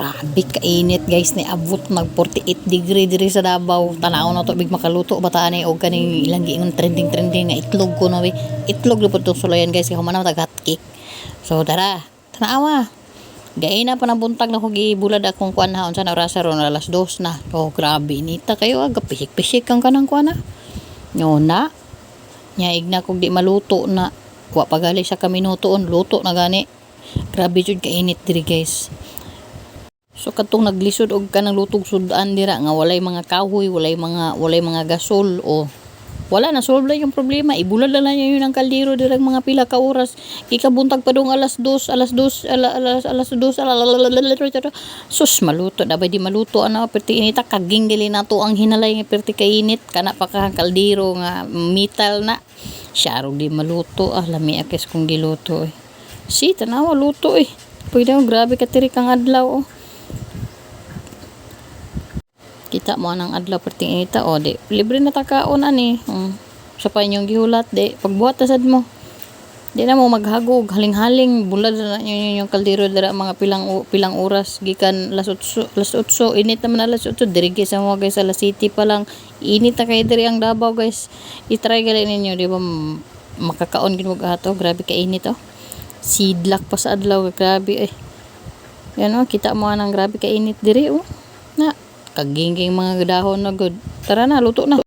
Grabe kainit guys ni abot mag 48 degree diri sa Davao. Tanaw na to big makaluto bataan ni og kaning ilang giingon trending trending nga itlog ko na we. Itlog lupot tong sulayan guys kay humana tag hot cake. So tara, tanawa. Gay na pa na buntag na ko gibulad akong kuan ha unsa na oras ron alas 2 na. Oh grabe nita kayo aga pisik-pisik kang kanang kuan na. Nyo na. Nyaig na kog di maluto na. Wa pagali sa kaminutoon luto na gani. Grabe jud kainit diri guys. So katong naglisod og kanang lutog sudan dira nga walay mga kahoy, walay mga walay mga gasol o wala na solve lang yung problema. Ibulad lang yun ang kaldero dira mga pila ka oras. Ikabuntag pa dong alas 2, alas 2, ala- alas alas 2, alas sus maluto na ba di maluto ano perti inita kaging dili na to ang hinalay nga perti kainit kana pa ka kaldero nga metal na. Syaro di maluto ah lami akes kung giluto eh. Si tanawa luto eh. Pwede mo grabe ka tiri kang adlaw oh. Kita mo anang adlaw perting inita o di libre na takaon ani. Um, sa pa inyong gihulat di pagbuhat ta sad mo. Di na mo maghagog haling-haling bulad na yun yung kaldero dira mga pilang pilang oras gikan las 8 las 8 init naman alas 8 diri sa mga guys sa La City pa lang init na kay diri ang Davao guys. I-try gali ninyo di ba makakaon gid ato grabe ka init oh. Sidlak pa sa adlaw grabe eh. Yan oh, kita mo anang grabe ka init diri oh. Na kagingking mga dahon na good. Tara na, luto na.